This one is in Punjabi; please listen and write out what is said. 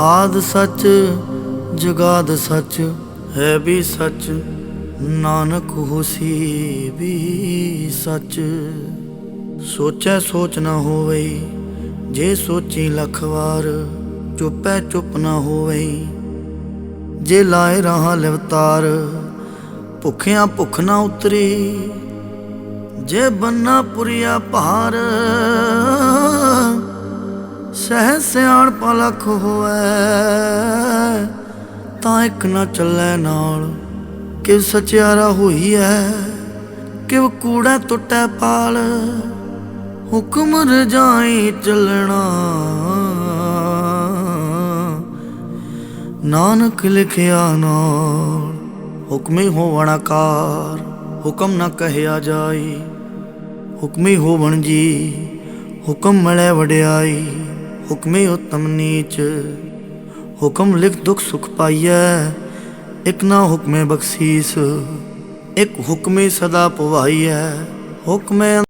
ਆਦ ਸੱਚ, ਜਗਾਦ ਸੱਚ, ਹੈ ਵੀ ਸੱਚ, ਨਾਨਕ ਹੋਸੀ ਵੀ ਸੱਚ। ਸੋਚੈ ਸੋਚ ਨਾ ਹੋਵੇ, ਜੇ ਸੋਚੀ ਲੱਖ ਵਾਰ, ਚੁੱਪੈ ਚੁੱਪ ਨਾ ਹੋਵੇ। ਜੇ ਲਾਏ ਰਹਾ ਲਿਵਤਾਰ, ਭੁੱਖਿਆਂ ਭੁੱਖ ਨਾ ਉਤਰੀ। ਜੇ ਬੰਨਾ ਪੁਰੀਆ ਭਾਰ ਸਹਿ ਸਿਆਣ ਪਲਖ ਹੋਵੇ, ਤਾਂ ਇੱਕ ਨਾ ਚੱਲੇ ਨਾਲ। ਕਿ ਸਚਿਆਰਾ ਹੋਈ ਐ ਕਿ ਕੂੜਾ ਟੁੱਟੈ ਪਾਲ। ਹੁਕਮ ਰਜਾਈ ਚੱਲਣਾ। ਨਾਨਕ ਲਿਖਿਆ ਨਾਲ, ਹੁਕਮੇ ਹੋਵਣ ਆਕਾਰ। ਹੁਕਮ ਨਾ ਕਹਿਆ ਜਾਈ, ਹੁਕਮੇ ਹੋਵਣ ਜੀ, ਹੁਕਮ ਮਿਲੇ ਵਡਿਆਈ। ਹੁਕਮੇ ਉਤਮ ਨੀਚ, ਹੁਕਮ ਲਿਖ ਦੁਖ ਸੁਖ ਪਾਈਐ, ਇਕ ਨਾ ਹੁਕਮੇ ਬਖਸ਼ੀਸ, ਇਕ ਹੁਕਮੇ ਸਦਾ ਪਵਾਈਐ, ਹੁਕਮੇ